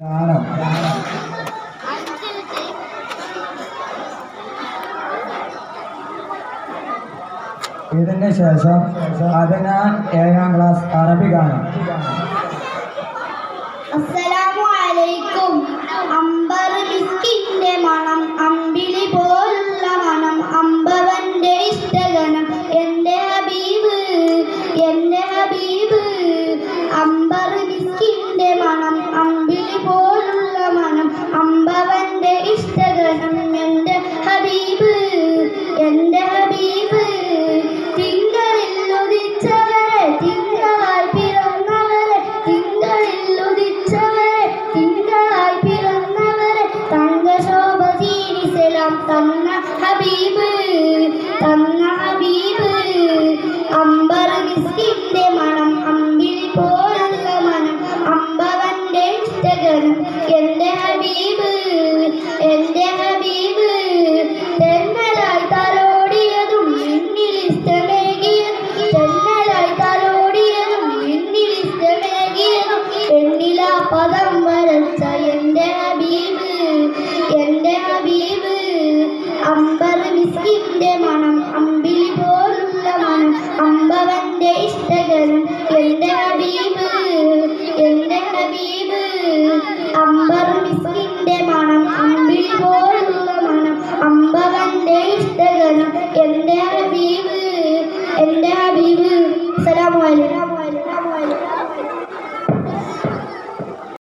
ഗാനം. ഇതിന് ശേഷം അതിനാൽ ഏഴാം ക്ലാസ് അറബി ഗാനം. അസ്സലാമു അലൈക്കും. തന്ന ഹബീബ് തന്ന ഹബീബ്. അമ്പർ മിസ്കിന്റെ മണം അമ്പിളി പോലുള്ള മണം അമ്പവന്റെ ഇഷ്ടകരം എന്റെ ഹബീബ് എന്റെ ഹബീബ്. തെന്നലായി തലോടിയതും എന്നിൽ ഇഷ്ടമേകിയതും തെന്നലായി തലോടിയതും എന്നിൽ ഇഷ്ടമേകിയതും. പദം അമ്പിളി പോലുള്ള മനം അമ്പവന്റെ ഇഷ്ടകരം. എന്റെ ഹബീബ് എന്റെ ഹബീബ്. അമ്പർ മിസ്കിന്റെ മണം അമ്പിളി പോലുള്ള മണം അമ്പവന്റെ ഇഷ്ടകരം. എന്റെ ഹബീബ് എന്റെ ഹബീബ്. സലാമലൈക്കും